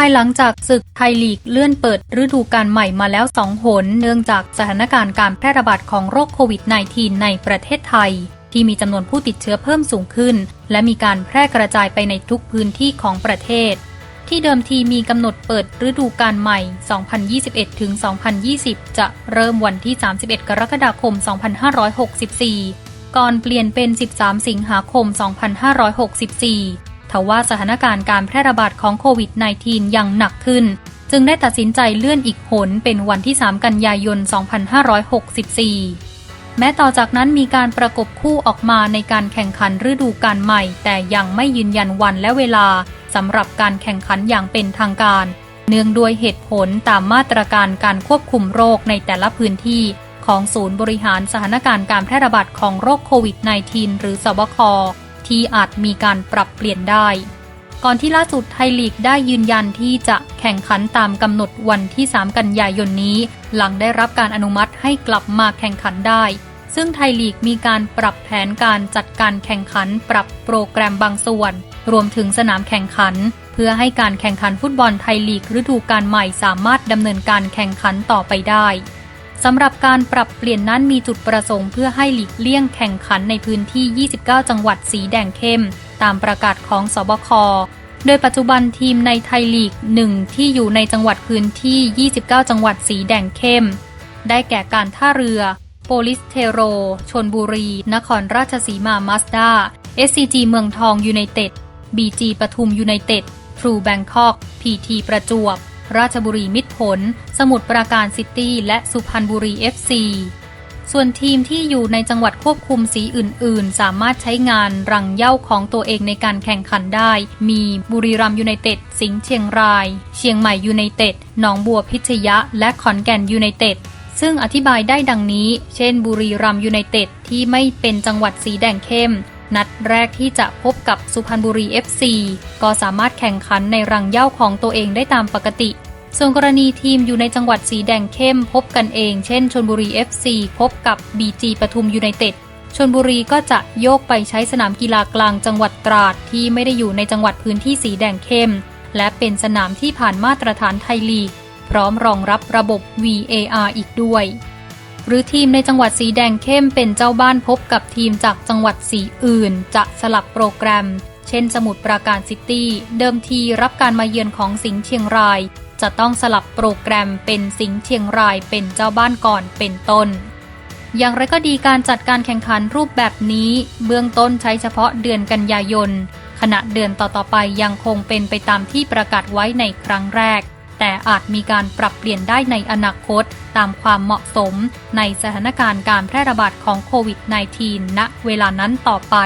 ภายหลังจากศึกไทยลีกเลื่อนเปิดฤดูกาลใหม่มาแล้วสองหน เนื่องจากสถานการณ์การแพร่ระบาดของโรคโควิด -19 ในประเทศไทย ที่มีจำนวนผู้ติดเชื้อเพิ่มสูงขึ้น และมีการแพร่กระจายไปในทุกพื้นที่ของประเทศ ที่เดิมทีมีกำหนดเปิดฤดูกาลใหม่ 2021ถึง2020 จะเริ่มวันที่ 31 กรกฎาคม 2564 ก่อนเปลี่ยนเป็น 13 สิงหาคม 2564 ทว่าสถานการณ์การแพร่ระบาดของโควิด -19 ยังหนักขึ้น จึงได้ตัดสินใจเลื่อนอีกหนเป็นวันที่ 3 กันยายน 2564 แม้ต่อจากนั้นมีการประกบคู่ออกมาในการแข่งขันฤดูกาลใหม่ แต่ยังไม่ยืนยันวันและเวลาสำหรับการแข่งขันอย่างเป็นทางการ เนื่องด้วยเหตุผลตามมาตรการการควบคุมโรคในแต่ละพื้นที่ของศูนย์บริหารสถานการณ์การแพร่ระบาดของโรคโควิด -19 หรือสบค ที่อาจมีการปรับเปลี่ยนได้ ก่อนที่ล่าสุดไทยลีกได้ยืนยันที่จะแข่งขันตามกำหนดวันที่ 3 กันยายนนี้ หลังได้รับการอนุมัติให้กลับมาแข่งขันได้ ซึ่งไทยลีกมีการปรับแผนการจัดการแข่งขันปรับโปรแกรมบางส่วน รวมถึงสนามแข่งขันเพื่อให้การแข่งขันฟุตบอลไทยลีกฤดูกาลใหม่สามารถดำเนินการแข่งขันต่อไปได้ สำหรับการปรับเปลี่ยนนั้นมีจุดประสงค์เพื่อให้หลีกเลี่ยงแข่งขันในพื้นที่ 29 จังหวัดสีแดงเข้ม ตามประกาศของสบค โดยปัจจุบันทีมในไทยลีกหนึ่งที่อยู่ในจังหวัดพื้นที่ 29 จังหวัดสีแดงเข้ม ได้แก่การท่าเรือ โปลิสเทโร ชนบุรี นครราชสีมามาสด้า SCG เมืองทองยูไนเต็ด BG ปทุมยูไนเต็ด ทรูแบงคอก PT ประจวบ ราชบุรีมิตรผล สมุทรปราการซิตี้ และสุพรรณบุรี FC ส่วนทีมที่อยู่ในจังหวัดควบคุมสีอื่น ๆ สามารถใช้งานรังเย้าของตัวเองในการแข่งขันได้ มีบุรีรัมยูไนเต็ด สิงห์เชียงราย เชียงใหม่ยูไนเต็ด หนองบัวพิชยะ และขอนแก่นยูไนเต็ด ซึ่งอธิบายได้ดังนี้ เช่น บุรีรัมยูไนเต็ดที่ไม่เป็นจังหวัดสีแดงเข้ม นัดแรกที่จะพบกับสุพรรณบุรี FC ก็สามารถแข่งขันในรังเย้าของตัวเองได้ตามปกติ ส่วนกรณีทีมอยู่ในจังหวัดสีแดงเข้มพบกันเอง เช่นชนบุรี FC พบกับ BG ปทุมยูไนเต็ดชนบุรีก็จะโยกไปใช้สนามกีฬากลางจังหวัดตราดที่ไม่ได้อยู่ในจังหวัดพื้นที่สีแดงเข้ม และเป็นสนามที่ผ่านมาตรฐานไทยลีก พร้อมรองรับระบบ VAR อีกด้วย หรือทีมในจังหวัดสีแดงเข้มเป็นเจ้าบ้านพบกับทีมจากจังหวัดสีอื่น จะสลับโปรแกรม เช่นสมุทรปราการซิตี้ เดิมทีรับการมาเยือนของสิงห์เชียงราย จะต้องสลับโปรแกรมเป็นสิงห์เชียงรายเป็นเจ้าบ้านก่อนเป็นต้น อย่างไรก็ดีการจัดการแข่งขันรูปแบบนี้ เบื้องต้นใช้เฉพาะเดือนกันยายนขณะเดือนต่อๆไปยังคงเป็นไปตามที่ประกาศไว้ในครั้งแรก แต่อาจมีการปรับเปลี่ยนได้ในอนาคต ตามความเหมาะสมในสถานการณ์การแพร่ระบาดของโควิด -19 ณ เวลานั้นต่อไป